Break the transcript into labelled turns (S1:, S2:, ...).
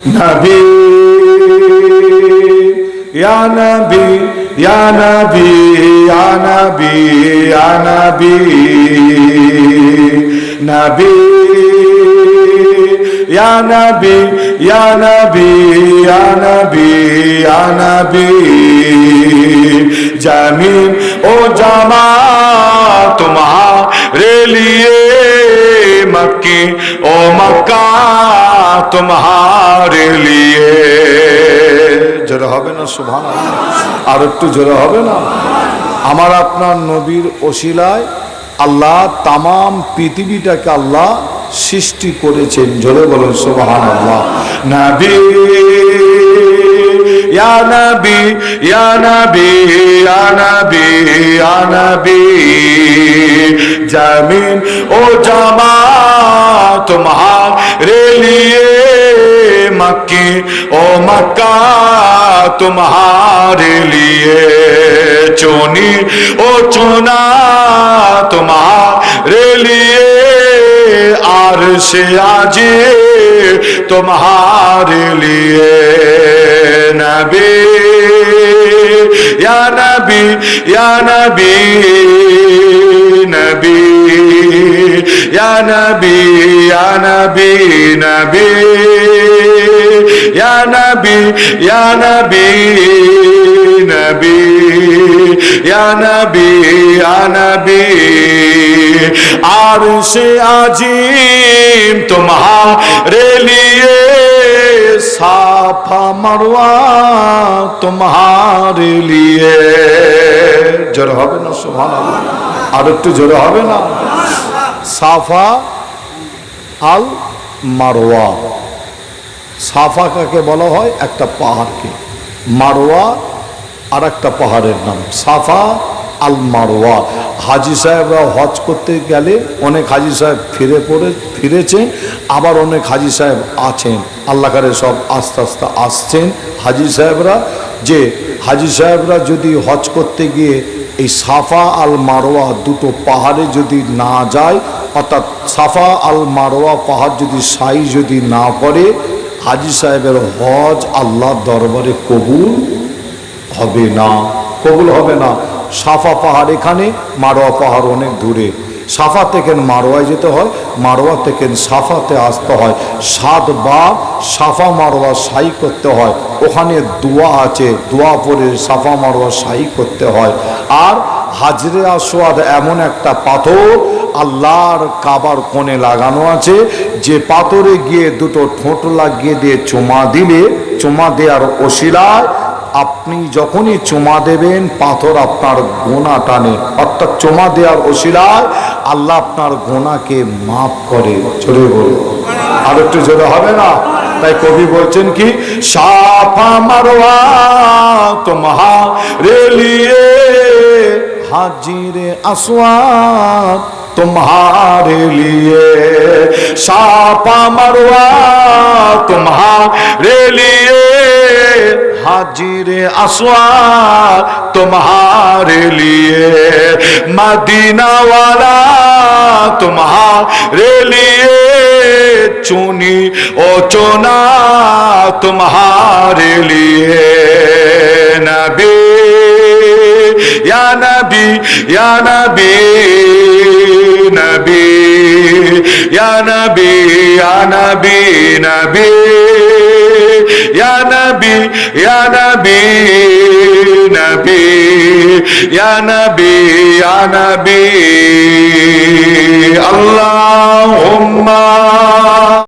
S1: নবী ইয়া নবী ইয়া নবী ইয়া নবী ইয়া নবী নবী ইয়া নবী ইয়া নবী ইয়া নবী ও জামা তোমার তোমার লিয়ে। জোরে হবে না সুভান আর একটু জোরে হবে না? আমার আপনার নবীর ওসিলায় আল্লাহ তাম পৃথিবীটাকে আল্লাহ সৃষ্টি করেছেন। জোরে বলেন সুবাহান আল্লাহ নাবি, ইয়া জামিন ও জামা তোমার मक्की ओ मक्का तुम्हारे लिए चुनी, ओ चुना तुम्हारे लिए आर से आज तुम्हारे लिए। नबी, या नबी या नबी नबी, या नबी या नबी नबी। या नबी या नबी नबी या नबी या नबी आर से आजीम तुम्हारे लिए साफा मरवा तुम्हारे लिए জোরে হবে না সোহান আর একটু জোরে হবে না সাফা আল মারোয়া সাফা কাকে বলা হয় একটা পাহাড়কে। মারোয়া আর একটা পাহাড়ের নাম। সাফা আল মারোয়া হাজি সাহেবরা হজ করতে গেলে অনেক হাজি সাহেব ফিরে পড়ে, ফিরেছেন, আবার অনেক হাজি সাহেব আছেন। আল্লাহ কারে সব আস্তে আস্তে আসছেন হাজি সাহেবরা। যে হাজি সাহেবরা যদি হজ করতে গিয়ে এই সাফা আল মারোয়া দুটো পাহাড়ে যদি না যায়, অর্থাৎ সাফা আল মারোয়া পাহাড় যদি সাই যদি না করে হাজি সাহেবের হজ আল্লাহ দরবারে কবুল হবে না। কবুল হবে না। সাফা পাহাড় এখানে, মারোয়া পাহাড় অনেক দূরে। সাফা থেকে মারোয়ায় যেতে হয়, মারোয়া থেকে সাফাতে আসতে হয়। সাত বার সাফা মারোয়া সাই করতে হয়। ওখানে দোয়া আছে, দোয়া পরে সাফা মারোয়া সাই করতে হয়। আর হাজরে আসোয়াদ এমন একটা পাথর আল্লাহর কাবার কোণে লাগানো আছে। যে পাথরে গিয়ে দুটো ঠোঁট লাগিয়ে দিয়ে চুমা দিলে চুমা দেওয়ার ওসিলায় আপনি যখনই চুমা দেবেন, পাথর আপনার গোনা টানে। অর্থাৎ চুমা দেওয়ার ওসিলায় আল্লাহ আপনার গোনাকে মাফ করে। জোরে বলে আর একটু জোরে হবে না? তাই কবি বলছেন কি, সাফা মারোয়া, তোমাহা রেলিয়ে হাজিরে আসওয়াত तुम्हारे लिए सापा मरवा तुम्हारे लिए हाजिर असवा तुम्हारे लिए मदीना वाला तुम्हारे लिए चुनी ओ चुना तुम्हारे लिए नबी ইয়া নবী ইয়া নবী নবী ইয়া নবী ইয়া নবী নবী ইয়া নবী ইয়া নবী নবী ইয়া নবী ইয়া নবী আল্লাহুম্মা